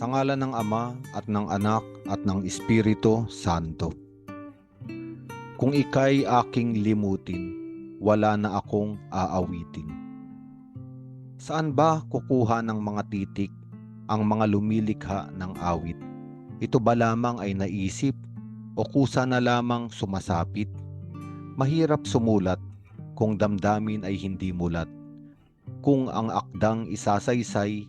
Sa ngalan ng Ama at ng Anak at ng Espiritu Santo. Kung ikay aking limutin, wala na akong aawitin. Saan ba kukuha ng mga titik ang mga lumilikha ng awit? Ito ba lamang ay naisip o kusa na lamang sumasapit? Mahirap sumulat kung damdamin ay hindi mulat. Kung ang akdang isasaysay,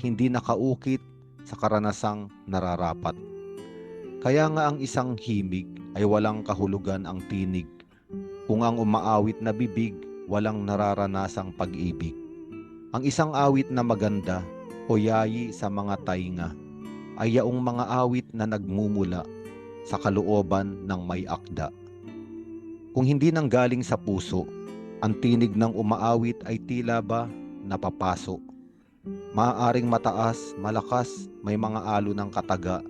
hindi nakaukit sa karanasang nararapat. Kaya nga ang isang himig ay walang kahulugan ang tinig. Kung ang umaawit na bibig, walang nararanasang pag-ibig. Ang isang awit na maganda o yayi sa mga tainga ay yaong mga awit na nagmumula sa kalooban ng may akda. Kung hindi nanggaling sa puso, ang tinig ng umaawit ay tila ba napapaso. Maaaring mataas, malakas, may mga alo ng kataga,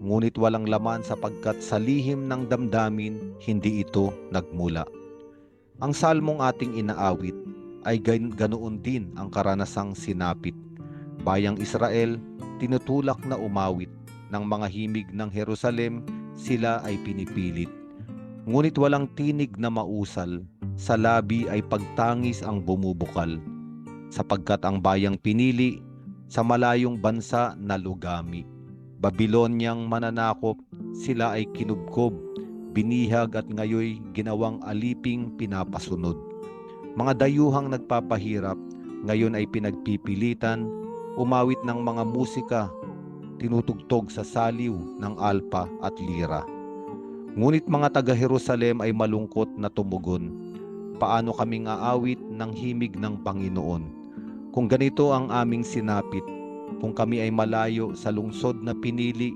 ngunit walang laman sapagkat sa lihim ng damdamin, hindi ito nagmula. Ang salmong ating inaawit ay gan- ganoon din ang karanasang sinapit. Bayang Israel, tinutulak na umawit ng mga himig ng Jerusalem, sila ay pinipilit. Ngunit walang tinig na mausal, sa labi ay pagtangis ang bumubukal sapagkat ang bayang pinili sa malayong bansa na lugami. Babilonyang mananakop, sila ay kinubkob, binihag at ngayoy ginawang aliping pinapasunod. Mga dayuhang nagpapahirap, ngayon ay pinagpipilitan, umawit ng mga musika, tinutugtog sa saliw ng alpa at lira. Ngunit mga taga Jerusalem ay malungkot na tumugon. Paano kaming aawit ng himig ng Panginoon? Kung ganito ang aming sinapit, kung kami ay malayo sa lungsod na pinili,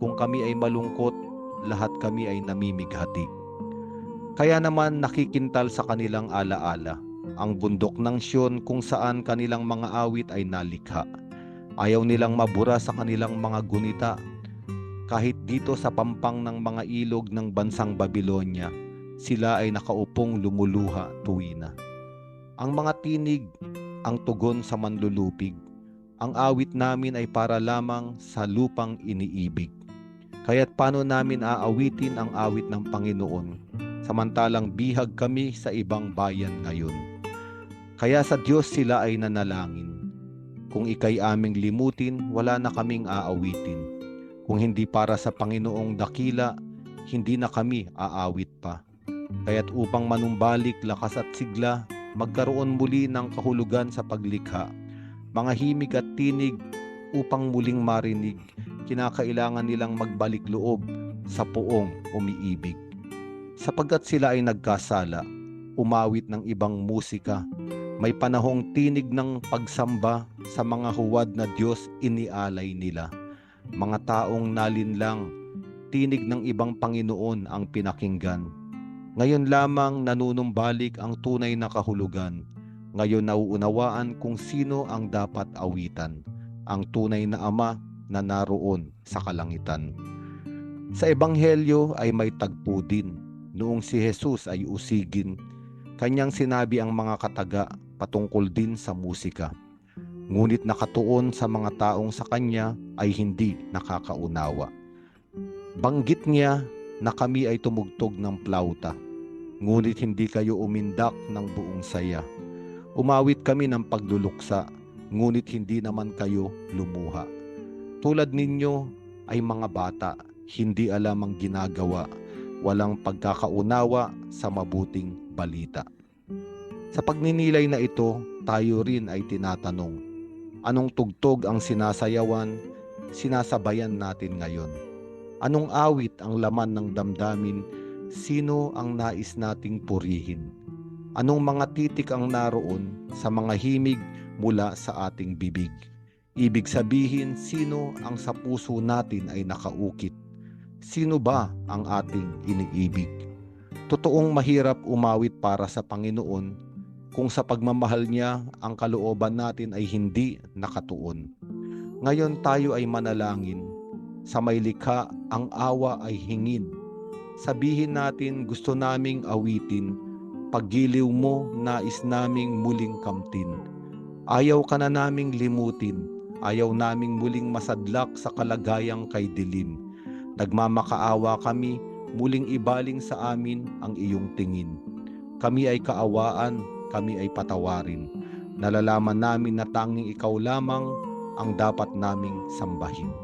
kung kami ay malungkot, lahat kami ay namimighati. Kaya naman nakikintal sa kanilang alaala, ang bundok ng Siyon kung saan kanilang mga awit ay nalikha. Ayaw nilang mabura sa kanilang mga gunita, kahit dito sa pampang ng mga ilog ng bansang Babylonia, sila ay nakaupong lumuluha tuwina. Ang mga tinig ang tugon sa manlulupig. Ang awit namin ay para lamang sa lupang iniibig. Kaya't paano namin aawitin ang awit ng Panginoon, samantalang bihag kami sa ibang bayan ngayon. Kaya sa Diyos sila ay nanalangin. Kung ikay aming limutin, wala na kaming aawitin. Kung hindi para sa Panginoong dakila, hindi na kami aawit pa. Kaya't upang manumbalik lakas at sigla, magkaroon muli ng kahulugan sa paglikha. Mga himig at tinig upang muling marinig, kinakailangan nilang magbalik loob sa poong umiibig. Sapagkat sila ay nagkasala, umawit ng ibang musika, may panahong tinig ng pagsamba sa mga huwad na Diyos inialay nila. Mga taong nalinlang, tinig ng ibang Panginoon ang pinakinggan ngayon lamang nanunumbalik ang tunay na kahulugan. Ngayon nauunawaan kung sino ang dapat awitan, ang tunay na ama na naroon sa kalangitan. Sa Ebanghelyo ay may tagpo din. Noong si Jesus ay usigin, kanyang sinabi ang mga kataga patungkol din sa musika. Ngunit nakatuon sa mga taong sa kanya ay hindi nakakaunawa. Banggit niya na kami ay tumugtog ng plauta, ngunit hindi kayo umindak ng buong saya. Umawit kami ng pagluluksa, ngunit hindi naman kayo lumuha. Tulad ninyo ay mga bata, hindi alam ang ginagawa, walang pagkakaunawa sa mabuting balita. Sa pagninilay na ito, tayo rin ay tinatanong, anong tugtog ang sinasayawan, sinasabayan natin ngayon? Anong awit ang laman ng damdamin? Sino ang nais nating purihin? Anong mga titik ang naroon sa mga himig mula sa ating bibig? Ibig sabihin, sino ang sa puso natin ay nakaukit? Sino ba ang ating iniibig? Totoong mahirap umawit para sa Panginoon kung sa pagmamahal niya ang kalooban natin ay hindi nakatuon. Ngayon tayo ay manalangin sa may likha ang awa ay hingin. Sabihin natin gusto naming awitin, paggiliw mo nais naming muling kamtin. Ayaw ka na naming limutin, Ayaw naming muling masadlak sa kalagayang kay dilim. Nagmamakaawa kami, muling ibaling sa amin ang iyong tingin. Kami ay kaawaan, kami ay patawarin. Nalalaman namin na tanging ikaw lamang ang dapat naming sambahin.